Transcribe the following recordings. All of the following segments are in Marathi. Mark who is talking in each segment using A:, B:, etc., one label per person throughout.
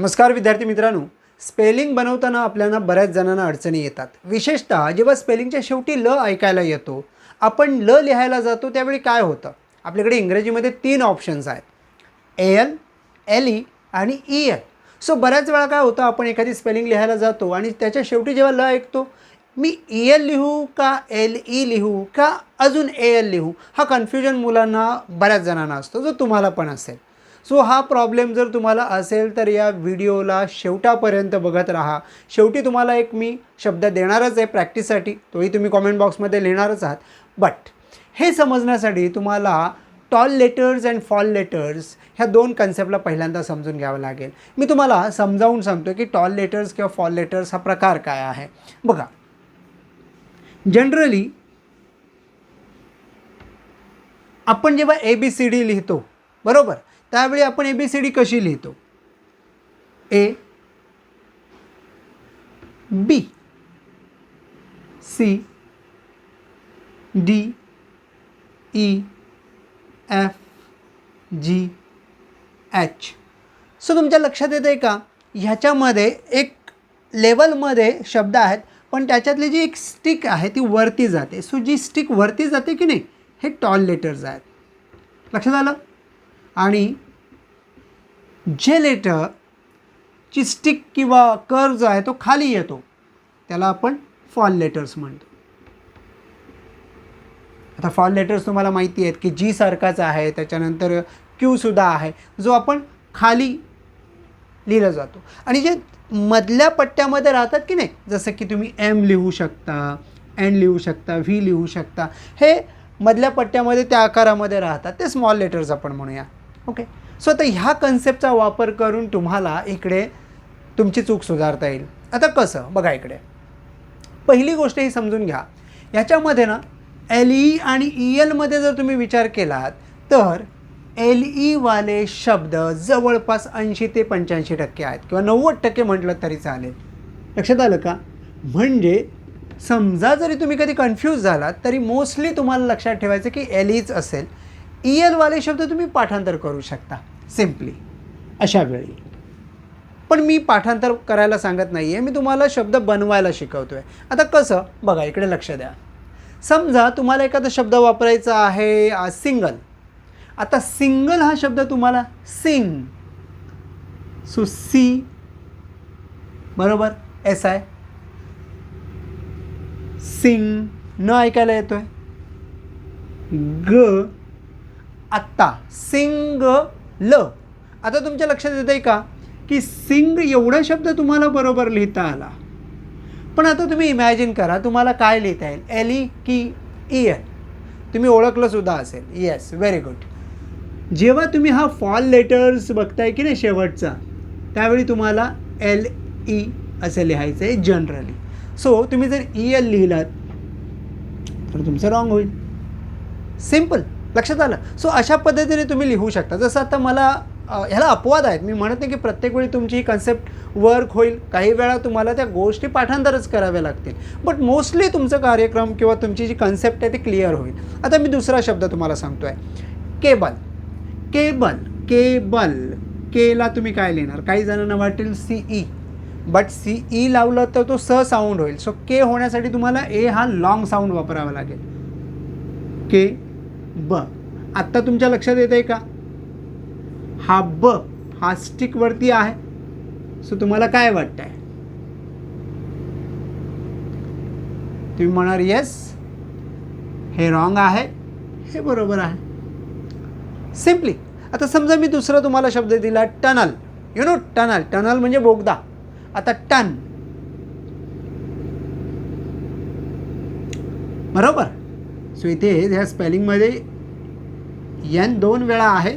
A: नमस्कार विद्यार्थी मित्रांनो. स्पेलिंग बनवताना आपल्याला बऱ्याच जणांना अडचणी येतात. विशेषतः जेव्हा स्पेलिंगच्या शेवटी ल ऐकायला येतो आपण ल लिहायला जातो त्यावेळी काय होतं? आपल्याकडे इंग्रजीमध्ये तीन ऑप्शन्स आहेत. ए एल एल ई आणि ई एल सो बऱ्याच वेळा काय होतं आपण एखादी स्पेलिंग लिहायला जातो आणि त्याच्या शेवटी जेव्हा ल ऐकतो मी ई एल लिहू का एल ई लिहू का अजून ए एल लिहू? हा कन्फ्युजन मुलांना बऱ्याच जणांना असतो जो तुम्हाला पण असेल. सो हा प्रॉब्लेम जर तुम्हाला असेल तर या व्हिडिओला शेवटापर्यंत बघत राहा. शेवटी तुम्हाला एक मी शब्द देणारच आहे प्रॅक्टिससाठी तोही तुम्ही कॉमेंट बॉक्समध्ये लिहिणारच आहात. बट हे समजण्यासाठी तुम्हाला tall letters and fall letters ह्या दोन कन्सेप्टला पहिल्यांदा समजून घ्यावं लागेल. मी तुम्हाला समजावून सांगतो की टॉल लेटर्स किंवा फॉल लेटर्स हा प्रकार काय आहे. बघा. जनरली आपण जेव्हा ए बी सी डी लिहितो बरोबर? त्यावेळी आपण ए बी सी डी कशी लिहितो? A B C D E F G H so तुमच्या लक्षात येतं आहे का? ह्याच्यामध्ये एक लेवलमध्ये शब्द आहेत पण त्याच्यातली जी एक स्टिक आहे ती वरती जाते. सो जी स्टिक वरती जाते की नाही हे टॉल लेटर्स आहेत. लक्षात आलं? आणि जे लेटर ची स्टिक किंवा कर जो आहे तो खाली येतो. त्याला आपण फॉल लेटर्स म्हणतो. आता फॉल लेटर्स तुम्हाला माहिती आहेत की जी सारखाच आहे त्याच्यानंतर क्यूसुद्धा आहे जो आपण खाली लिहिला जातो. आणि जे मधल्या पट्ट्यामध्ये राहतात की नाही जसं की तुम्ही एम लिहू शकता एन लिहू शकता व्ही लिहू शकता हे मधल्या पट्ट्यामध्ये त्या आकारामध्ये राहतात. ते स्मॉल लेटर्स आपण म्हणूया. ओके सो आता ह्या कन्सेप्टचा वापर करून तुम्हाला इकडे तुमची चूक सुधारता येईल. आता कसं? बघा इकडे. पहिली गोष्ट ही समजून घ्या. याच्यामध्ये ना एल ई आणि ई एलमध्ये जर तुम्ही विचार केलात तर एल ईवाले शब्द जवळपास ऐंशी ते पंच्याऐंशी टक्के आहेत. किंवा नव्वद टक्के म्हटलं तरी चालेल. लक्षात आलं का? म्हणजे समजा जरी तुम्ही कधी कन्फ्यूज झालात तरी मोस्टली तुम्हाला लक्षात ठेवायचं की एल ईच असेल. ई एलवाले शब्द तुम्ही पाठांतर करू शकता सिम्पली अशा वेळी. पण मी पाठांतर करायला सांगत नाही आहे मी तुम्हाला शब्द बनवायला शिकवतो आहे आता कसं? बघा इकडे लक्ष द्या. समजा तुम्हाला एखादा शब्द वापरायचा आहे सिंगल आता सिंगल हा शब्द तुम्हाला सिंग सो सी बरोबर? एस आय सिंग न ऐकायला येतोय. ग आत्ता सिंग ल आता तुमच्या लक्षात येत आहे का? की सिंग एवढा शब्द तुम्हाला बरोबर लिहिता आला. पण आता तुम्ही इमॅजिन करा तुम्हाला काय लिहिता येईल? एल ई की ई एल तुम्ही ओळखलंसुद्धा असेल. येस व्हेरी गुड जेव्हा तुम्ही हा फॉल लेटर्स बघताय की नाही शेवटचा त्यावेळी तुम्हाला एल ई असं लिहायचं आहे जनरली सो तुम्ही जर ई एल लिहिलात तर तुमचं रॉंग होईल. सिंपल लक्षात आलं. सो अशा पद्धतीने तुम्ही लिहू शकता. जसं आता मला ह्याला अपवाद आहेत. मी म्हणत नाही की प्रत्येक वेळी तुमची ही कन्सेप्ट वर्क होईल. काही वेळा तुम्हाला त्या गोष्टी पाठांतरच कराव्या लागतील. बट मोस्टली तुमचं कार्यक्रम किंवा तुमची जी कन्सेप्ट आहे ती क्लिअर होईल. आता मी दुसरा शब्द तुम्हाला सांगतो आहे केबल केबल. केबल केला तुम्ही काय लिहिणार? काही जणांना वाटेल C E but C E लावलं तर तो स साऊंड होईल. सो के होण्यासाठी तुम्हाला ए हा लॉंग साऊंड वापरावा लागेल. के ब. आत्ता तुमच्या लक्षात येत आहे का? हा ब हा स्टिकवरती आहे. सो तुम्हाला काय वाटतं आहे तुम्ही म्हणाल येस हे रॉंग आहे. हे बरोबर आहे. सिम्पली आता समजा मी दुसरा तुम्हाला शब्द दिला tunnel you know tunnel tunnel म्हणजे बोगदा. आता टन. बरोबर? सो इथे ह्या स्पेलिंगमध्ये एन दोन वेळा आहे.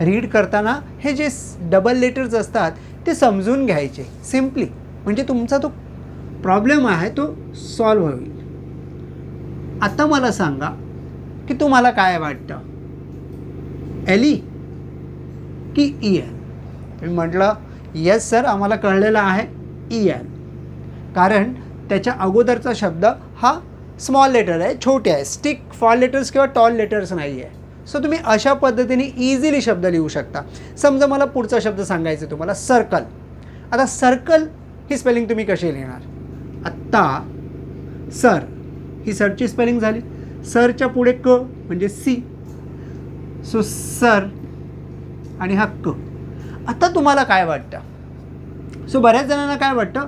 A: रीड करताना हे जे डबल लेटर्स असतात ते समजून घ्यायचे. सिम्पली म्हणजे तुमचा तो प्रॉब्लेम आहे तो सॉल्व होईल. आता मला सांगा की तुम्हाला काय वाटतं? एली की ई एल मी म्हटलं येस सर आम्हाला कळलेलं आहे ई एल कारण त्याच्या अगोदरचा शब्द हा स्मॉल लेटर आहे छोटे आहे स्टिक फॉल लेटर्स किंवा टॉल लेटर्स नाही आहे सो तुम्ही अशा पद्धतीने इझिली शब्द लिहू शकता. समजा मला पुढचा शब्द सांगायचा आहे तुम्हाला सर्कल आता सर्कल ही स्पेलिंग तुम्ही कशी लिहिणार? आत्ता सर ही सरची स्पेलिंग झाली. सरच्या पुढे क म्हणजे सी सो सर आणि हा क. आता तुम्हाला काय वाटतं? सो बऱ्याच जणांना काय वाटतं?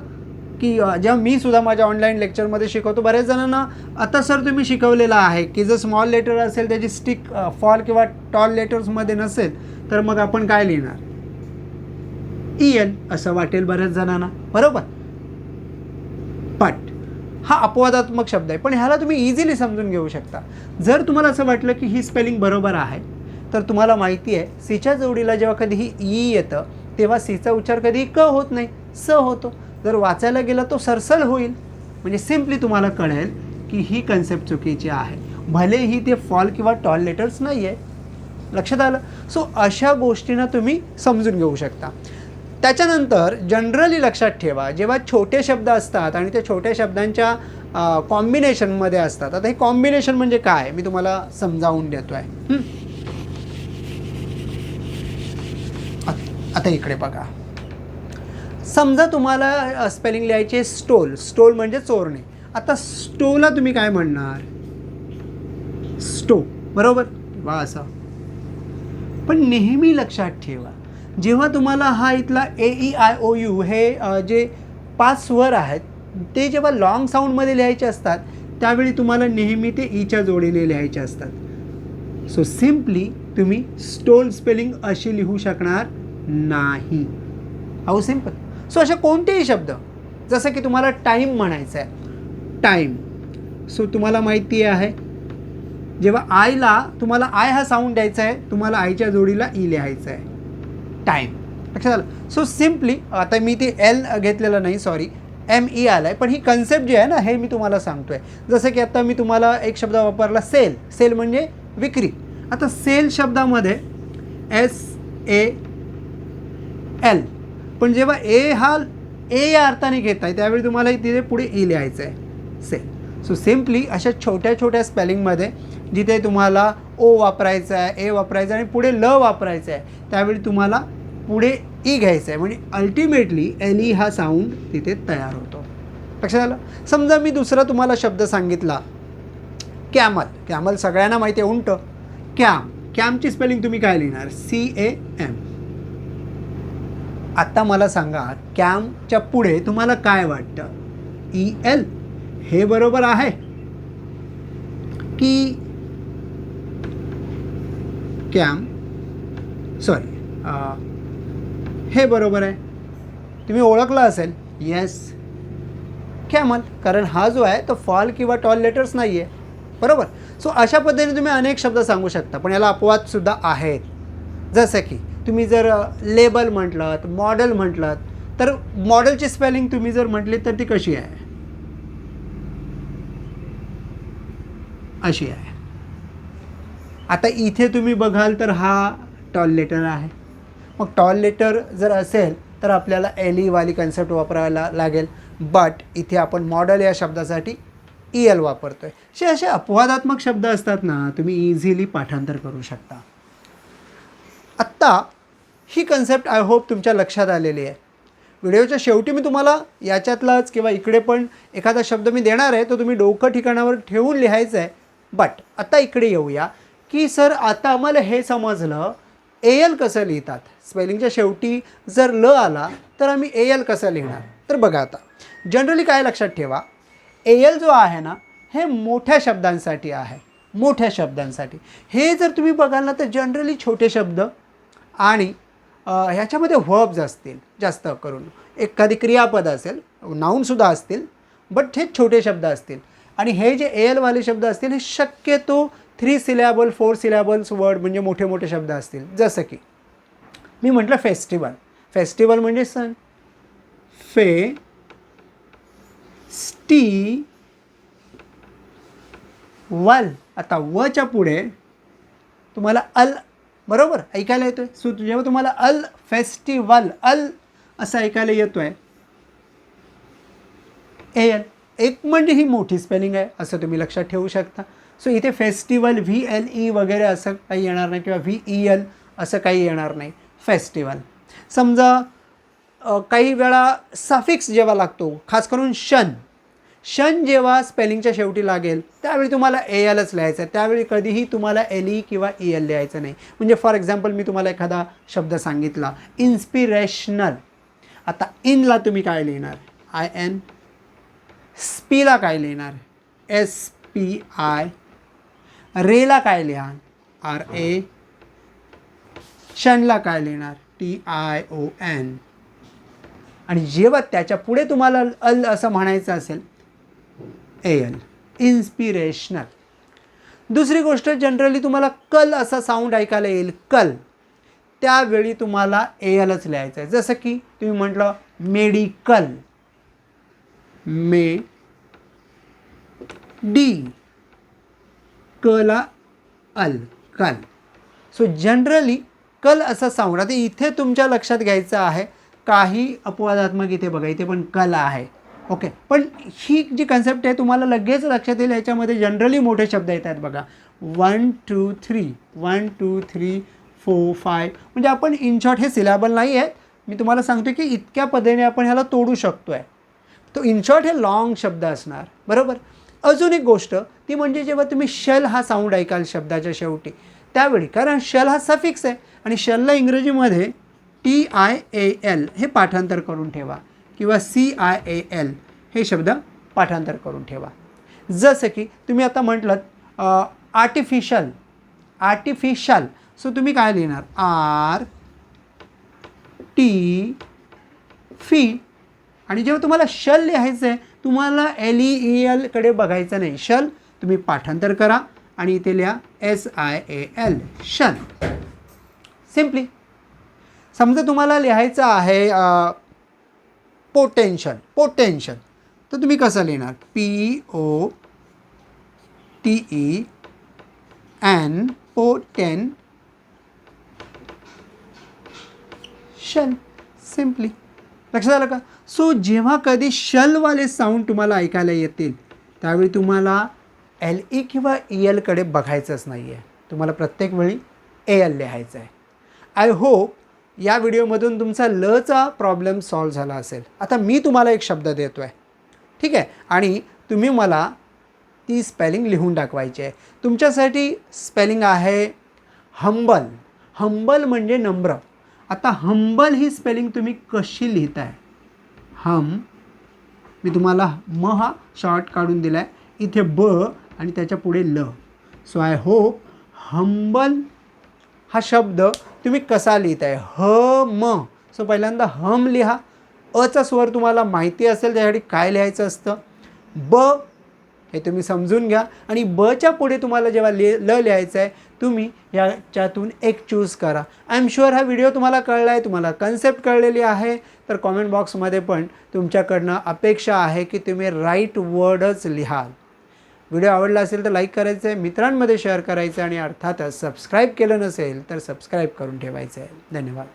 A: की जेव्हा मी सुद्धा माझ्या ऑनलाईन लेक्चरमध्ये शिकवतो बऱ्याच जणांना आता सर तुम्ही शिकवलेलं आहे की जर स्मॉल लेटर असेल त्याची स्टिक फॉल किंवा टॉल लेटर्समध्ये नसेल तर मग आपण काय लिहिणार? ई एल असं वाटेल बऱ्याच जणांना. बरोबर? बट हा अपवादात्मक शब्द आहे. पण ह्याला तुम्ही इझिली समजून घेऊ शकता. जर तुम्हाला असं वाटलं की ही स्पेलिंग बरोबर आहे तर तुम्हाला माहिती आहे सीच्या जोडीला जेव्हा कधी ही ई e येतं तेव्हा सीचा उच्चार कधी क होत नाही. स होतो. जर वाचायला गेला तो सरसल होईल. म्हणजे सिम्पली तुम्हाला कळेल की ही कन्सेप्ट चुकीची आहे. भलेही ते फॉल किंवा टॉल लेटर्स नाही आहे लक्षात आलं? सो अशा गोष्टींना तुम्ही समजून घेऊ शकता. त्याच्यानंतर जनरली लक्षात ठेवा जेव्हा छोटे शब्द असतात आणि त्या छोट्या शब्दांच्या कॉम्बिनेशनमध्ये असतात. आता हे कॉम्बिनेशन म्हणजे काय? मी तुम्हाला समजावून देतो आहे आता इकडे बघा. समजा तुम्हाला स्पेलिंग लिहायचे स्टोल स्टोल म्हणजे चोरणे. आता स्टोला तुम्ही काय म्हणणार? स्टो बरोबर? वा असं. पण नेहमी लक्षात ठेवा जेव्हा तुम्हाला हा इथला A E I O U हे जे पाच स्वर आहेत ते जेव्हा लॉंग साऊंडमध्ये लिहायचे असतात त्यावेळी तुम्हाला नेहमी ते e ईच्या जोडीने लिहायचे असतात. सो सिम्पली तुम्ही स्टोल स्पेलिंग अशी लिहू शकणार नाही. हाऊ सिंपल सो असे कोणतेही शब्द जसं की तुम्हाला टाईम म्हणायचं आहे टाईम सो तुम्हाला माहिती आहे जेव्हा आयला तुम्हाला आय हा साऊंड द्यायचा आहे तुम्हाला आयच्या जोडीला e ई लिहायचं आहे टाईम लक्षात आलं? सो सिम्पली आता मी ते एल घेतलेलं नाही सॉरी एम ई आलं आहे पण ही कन्सेप्ट जी आहे ना हे मी तुम्हाला सांगतो आहे जसं की आता मी तुम्हाला एक शब्द वापरला सेल सेल म्हणजे विक्री. आता सेल शब्दामध्ये एस ए एल पण जेव्हा ए हा ए या अर्थाने घेत आहे त्यावेळी तुम्हाला तिथे पुढे ई लिहायचं आहे. सेम सो सिम्पली अशा छोट्या छोट्या स्पेलिंगमध्ये जिथे तुम्हाला ओ वापरायचं आहे ए वापरायचं आहे आणि पुढे ल वापरायचं आहे त्यावेळी तुम्हाला पुढे ई घ्यायचं आहे. म्हणजे अल्टिमेटली एल ई हा साऊंड तिथे तयार होतो. लक्षात आलं? समजा मी दुसरा तुम्हाला शब्द सांगितला. कॅमल. कॅमल सगळ्यांना माहिती आहे उंट. कॅम. कॅमची स्पेलिंग तुम्ही काय लिहिणार? सी ए एम आत्ता मला सांगा कॅमच्या पुढे तुम्हाला काय वाटतं? ई एल हे बरोबर आहे? की कॅम सॉरी हे बरोबर आहे? तुम्ही ओळखलं असेल? येस कॅमल कारण हा जो आहे तो फॉल किंवा टॉल लेटर्स नाही आहे बरोबर? सो अशा पद्धतीने तुम्ही अनेक शब्द सांगू शकता पण याला अपवादसुद्धा आहेत. जसं की तुम्ही जर लेबल म्हटलात मॉडेल म्हटलात तर मॉडेलची स्पेलिंग तुम्ही जर म्हटली तर ती कशी आहे? अशी आहे. आता इथे तुम्ही बघाल तर हा टॉल लेटर आहे. मग टॉल लेटर जर असेल तर आपल्याला एल ईवाली कन्सेप्ट वापरायला लागेल. बट इथे आपण मॉडेल या शब्दासाठी ई एल वापरतो आहे असे असे अपवादात्मक शब्द असतात ना तुम्ही इझिली पाठांतर करू शकता. आत्ता ही कन्सेप्ट आय होप तुमच्या लक्षात आलेली आहे. व्हिडिओच्या शेवटी मी तुम्हाला याच्यातलाच किंवा इकडे पण एखादा शब्द मी देणार आहे तो तुम्ही डोकं ठिकाणावर ठेवून लिहायचं आहे. बट आत्ता इकडे येऊया की सर आता आम्हाला हे समजलं ए एल कसं लिहितात? स्पेलिंगच्या शेवटी जर ल आला तर आम्ही ए एल कसं लिहिणार? तर बघा आता. जनरली काय लक्षात ठेवा? ए एल जो आहे ना हे मोठ्या शब्दांसाठी आहे. मोठ्या शब्दांसाठी. हे जर तुम्ही बघाल ना तर जनरली छोटे शब्द आणि ह्याच्यामध्ये व्हर्ब्स असतील जास्त करून. एखादी क्रियापद असेल नाऊनसुद्धा असतील बट हे छोटे शब्द असतील. आणि हे जे ए एलवाले शब्द असतील हे शक्यतो three syllable four syllables word म्हणजे मोठे मोठे शब्द असतील. जसं की मी म्हटलं फेस्टिवल फेस्टिवल म्हणजे सण. फे स्टी वल आता वच्या पुढे तुम्हाला अल बरोबर? ऐकायला येतो आहे सु जेव्हा तुम्हाला अल फेस्टिवल अल असं ऐकायला येतो आहे ए एल एक म्हणजे ही मोठी स्पेलिंग आहे असं तुम्ही लक्षात ठेवू शकता. सो इथे फेस्टिवल व्ही एल ई वगैरे असं काही येणार नाही किंवा व्ही ई एल असं काही येणार नाही. फेस्टिवल. समजा काही वेळा सफिक्स जेव्हा लागतो खास करून शन शन जेव्हा स्पेलिंगच्या शेवटी लागेल त्यावेळी तुम्हाला ए एलच लिहायचं आहे. त्यावेळी कधीही तुम्हाला एल ई किंवा ई एल लिहायचं नाही. म्हणजे फॉर एक्झाम्पल मी तुम्हाला एखादा शब्द सांगितला इन्स्पिरेशनल आता इनला तुम्ही काय लिहिणार? आय एन स्पीला काय लिहिणार? एस पी आय रेला काय लिहा आर ए शनला काय लिहिणार? टी आय ओ एन आणि जेव्हा त्याच्या पुढे तुम्हाला अल असं म्हणायचं असेल ए एल इन्स्पिरेशनल दुसरी गोष्ट जनरली तुम्हाला कल असा साऊंड ऐकायला येईल. कल. त्यावेळी तुम्हाला ए एलच लिहायचं आहे जसं की तुम्ही म्हटलं मेडिकल मे डी कला. अल कल सो जनरली कल असा साऊंड आता इथे तुमच्या लक्षात घ्यायचं आहे. काही अपवादात्मक इथे बघा. इथे पण कल आहे. ओके. पण ही जी कन्सेप्ट आहे तुम्हाला लगेच लक्षात येईल याच्यामध्ये जनरली मोठे शब्द येत आहेत बघा. One two three one two three four five म्हणजे आपण इन शॉर्ट हे सिलेबल नाही आहेत. मी तुम्हाला सांगतो की इतक्या पद्धतीने आपण ह्याला तोडू शकतो आहे तो इन शॉर्ट हे लॉंग शब्द असणार. बरोबर? अजून एक गोष्ट ती म्हणजे जेव्हा तुम्ही शल हा साऊंड ऐकाल शब्दाच्या शेवटी त्यावेळी कारण शल हा सफिक्स आहे. आणि शलला इंग्रजीमध्ये टी आय ए एल हे पाठांतर करून ठेवा. किंवा सी आय ए एल हे शब्द पाठांतर करून ठेवा. जसं की तुम्ही आता म्हटलं आर्टिफिशल आर्टिफिशल सो तुम्ही काय लिहिणार? आर टी फी आणि जेव्हा तुम्हाला शल लिहायचं आहे तुम्हाला एल ई ई एलकडे बघायचं नाही. शल तुम्ही पाठांतर करा आणि इथे लिहा एस आय ए एल शल सिम्पली समजा तुम्हाला लिहायचं आहे पोटेन्शियल पोटेन्शियल तर तुम्ही कसं लिहिणार? P O T E and potential simply लक्षात आलं का? सो जेव्हा कधी शलवाले साऊंड तुम्हाला ऐकायला येतील त्यावेळी तुम्हाला एल ई किंवा ई एलकडे बघायचंच नाही आहे तुम्हाला प्रत्येक वेळी ए एल लिहायचं आहे आय होप या व्हिडिओमधून तुमचा लचा प्रॉब्लेम सॉल्व झाला असेल. आता मी तुम्हाला एक शब्द देतो आहे ठीक आहे? आणि तुम्ही मला ती स्पेलिंग लिहून टाकवायची आहे. तुमच्यासाठी स्पेलिंग आहे हंबल. हंबल म्हणजे नम्र. आता हंबल ही स्पेलिंग तुम्ही कशी लिहिताय? हम मी तुम्हाला म हा शॉर्ट काढून दिला आहे इथे ब आणि त्याच्या पुढे ल. सो आय होप हंबल हा शब्द तुम्ही कसा लिहिताय? ह म सो पहिल्यांदा हम लिहा. अचा स्वर तुम्हाला माहिती असेल त्यासाठी काय लिहायचं असतं? ब. हे तुम्ही समजून घ्या. आणि बच्या पुढे तुम्हाला जेव्हा लि ल लिहायचं आहे तुम्ही याच्यातून एक चूज करा. आय एम शुअर हा व्हिडिओ तुम्हाला कळला आहे तुम्हाला कन्सेप्ट कळलेली आहे. तर कॉमेंट बॉक्समध्ये पण तुमच्याकडनं अपेक्षा आहे की तुम्ही राईट वर्डच लिहाल. व्हिडिओ आवडला असेल तर लाईक करायचं आहे मित्रांमध्ये शेअर करायचं आहे आणि अर्थातच सबस्क्राईब केलं नसेल तर सबस्क्राईब करून ठेवायचं आहे. धन्यवाद.